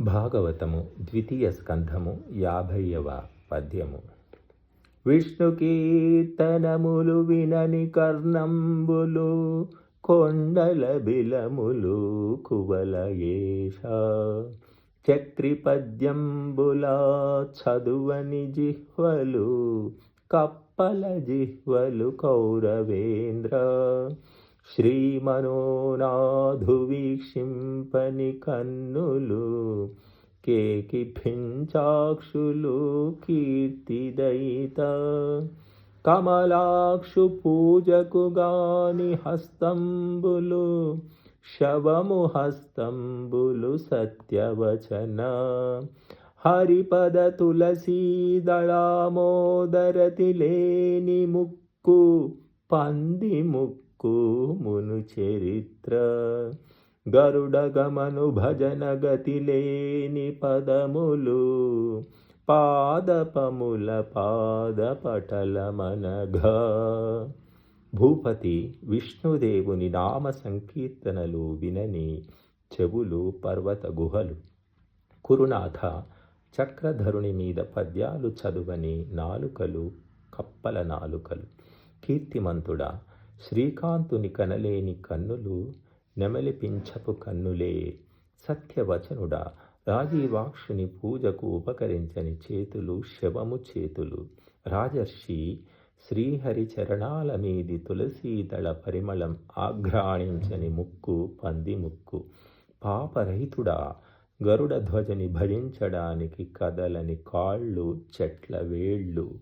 భాగవతము ద్వితీయ స్కంధము యాభైవ పద్యము. విష్ణుకీర్తనములు వినని కర్ణంబులు కొండల బిలములు కువలయేష చక్రిపద్యంబులా చదువని జిహ్వలు కప్పల జిహ్వలు కౌరవేంద్ర. శ్రీమనోనాధు వీక్షింపని కన్నులు కేకి భించాక్షులు కీర్తిదయిత. కమలాక్షు పూజకు గాని హస్తంబులు శవము హస్తంబులు సత్యవచన. హరిపద తులసీ దళామోదరతి లేని పంది ముక్కు మును చరిత్ర గరుడగమను భజన గతి లేని పదములు పాదపముల పాదపటలమనఘ భూపతి విష్ణుదేవుని నామ సంకీర్తనలు వినని చెవులు పర్వత గుహలు. కురునాథ చక్రధరుని మీద పద్యాలు చదువని నాలుకలు కప్పల నాలుకలు. కీర్తిమంతుడా శ్రీకాంతుని కనలేని కన్నులు నెమలిపించపు కన్నులే. సత్యవచనుడా రాజీవాక్షుని పూజకు ఉపకరించని చేతులు శవము చేతులు. రాజర్షి శ్రీహరి చరణాల మీది తులసీదళ పరిమళం ఆఘ్రాణించని ముక్కు పంది ముక్కు. పాపరహితుడా గరుడ ధ్వజని భజించడానికి కదలని కాళ్ళు చెట్ల వేళ్ళు.